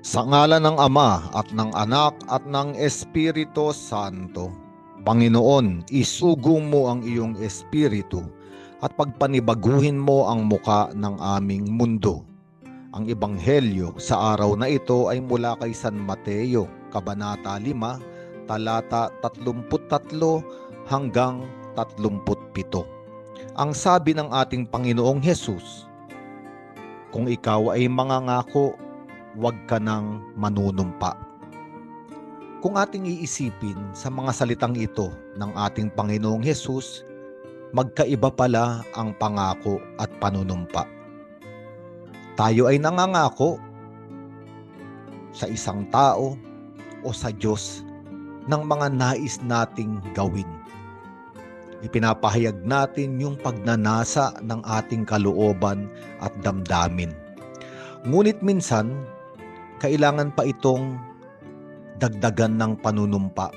Sa ngalan ng Ama at ng Anak at ng Espiritu Santo. Panginoon, isugo mo ang iyong espiritu at pagpanibaguhin mo ang muka ng aming mundo. Ang ebanghelyo sa araw na ito ay mula kay San Mateo, Kabanata 5, talata 33 hanggang 37. Ang sabi ng ating Panginoong Hesus, Kung ikaw ay mangangako, huwag ka nang manunumpa. Kung ating iisipin sa mga salitang ito ng ating Panginoong Hesus, magkaiba pala ang pangako at panunumpa. Tayo ay nangangako sa isang tao o sa Diyos ng mga nais nating gawin. Ipinapahayag natin yung pagnanasa ng ating kalooban at damdamin. Ngunit minsan, kailangan pa itong dagdagan ng panunumpa.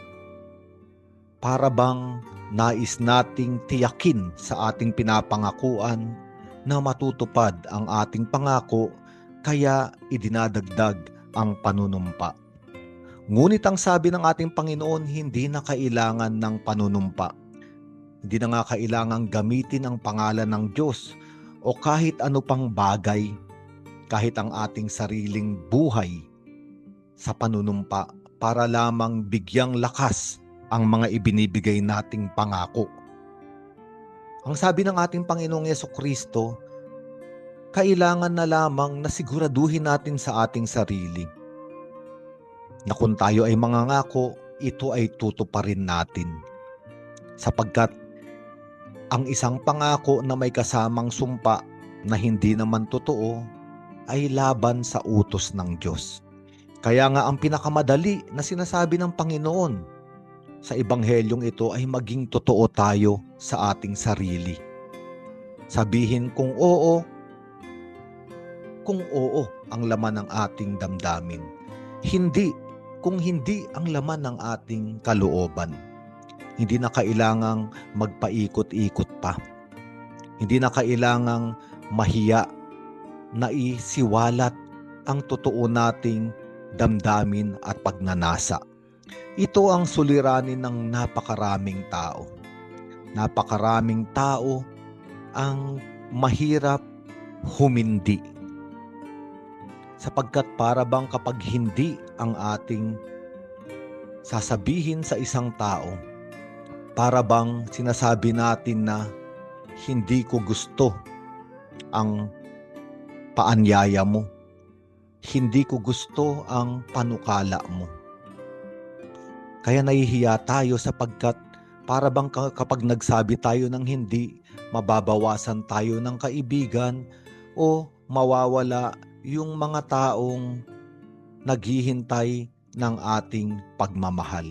Para bang nais nating tiyakin sa ating pinapangakuan na matutupad ang ating pangako kaya idinadagdag ang panunumpa. Ngunit ang sabi ng ating Panginoon, hindi na kailangan ng panunumpa. Hindi na nga kailangan gamitin ang pangalan ng Diyos o kahit ano pang bagay, kahit ang ating sariling buhay sa panunumpa para lamang bigyang lakas ang mga ibinibigay nating pangako. Ang sabi ng ating Panginoong Yeso Kristo, kailangan na lamang na siguraduhin natin sa ating sarili na kung tayo ay mangangako, ito ay tutuparin natin. Sapagkat ang isang pangako na may kasamang sumpa na hindi naman totoo ay laban sa utos ng Diyos. Kaya nga ang pinakamadali na sinasabi ng Panginoon sa ebanghelyong ito ay maging totoo tayo sa ating sarili. Sabihin kung oo, kung oo ang laman ng ating damdamin. Hindi kung hindi ang laman ng ating kalooban. Hindi na kailangang magpaikot-ikot pa. Hindi na kailangang mahiya na isiwalat ang totoo nating damdamin at pagnanasa. Ito ang suliranin ng napakaraming tao. Napakaraming tao ang mahirap humindi. Sapagkat para bang kapag hindi ang ating sasabihin sa isang tao, para bang sinasabi natin na hindi ko gusto ang paanyaya mo. Hindi ko gusto ang panukala mo. Kaya nahihiya tayo sapagkat para bang kapag nagsabi tayo ng hindi, mababawasan tayo ng kaibigan o mawawala yung mga taong naghihintay ng ating pagmamahal.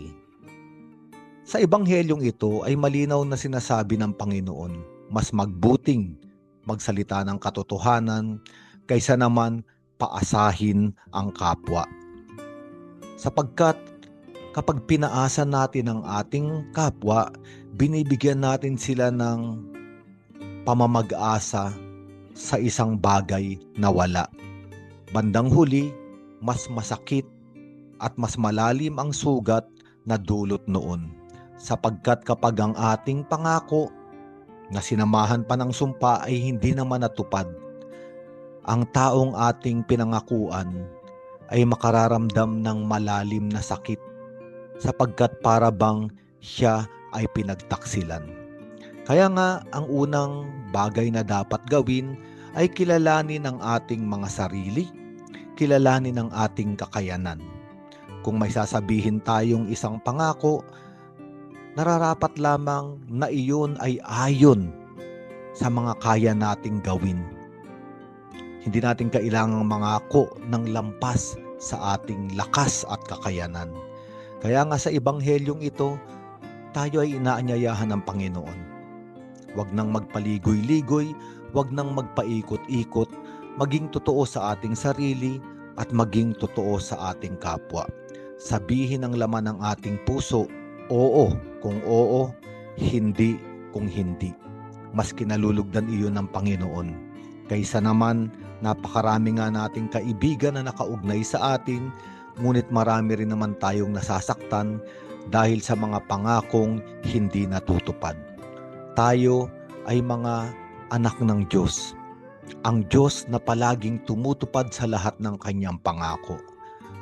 Sa ebanghelyong ito ay malinaw na sinasabi ng Panginoon, mas magbuting magsalita ng katotohanan kaysa naman paasahin ang kapwa. Sapagkat kapag pinaasa natin ang ating kapwa, binibigyan natin sila ng pamamag-asa sa isang bagay na wala. Bandang huli, mas masakit at mas malalim ang sugat na dulot noon. Sapagkat kapag ang ating pangako na sinamahan pa ng sumpa ay hindi naman natupad, ang taong ating pinangakuan ay makararamdam ng malalim na sakit sapagkat para bang siya ay pinagtaksilan. Kaya nga ang unang bagay na dapat gawin ay kilalanin ang ating mga sarili, kilalanin ang ating kakayanan. Kung may sasabihin tayong isang pangako, nararapat lamang na iyon ay ayon sa mga kaya nating gawin. Hindi natin kailangang mangako ng lampas sa ating lakas at kakayanan. Kaya nga sa ebanghelyong ito, tayo ay inaanyayahan ng Panginoon. Huwag nang magpaligoy-ligoy, huwag nang magpaikot-ikot, maging totoo sa ating sarili at maging totoo sa ating kapwa. Sabihin ang laman ng ating puso, oo kung oo, hindi kung hindi. Mas kinalulugdan iyon ng Panginoon. Kaysa naman, napakarami nga nating kaibigan na nakaugnay sa atin, ngunit marami rin naman tayong nasasaktan dahil sa mga pangakong hindi natutupad. Tayo ay mga anak ng Diyos. Ang Diyos na palaging tumutupad sa lahat ng kanyang pangako.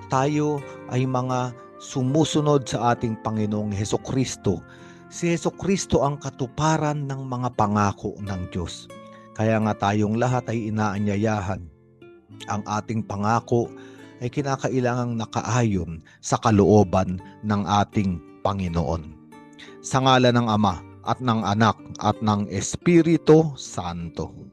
Tayo ay mga sumusunod sa ating Panginoong Heso Kristo. Si Heso Kristo ang katuparan ng mga pangako ng Diyos. Kaya nga tayong lahat ay inaanyayahan. Ang ating pangako ay kinakailangang nakaayon sa kalooban ng ating Panginoon. Sa ngala ng Ama at ng Anak at ng Espiritu Santo.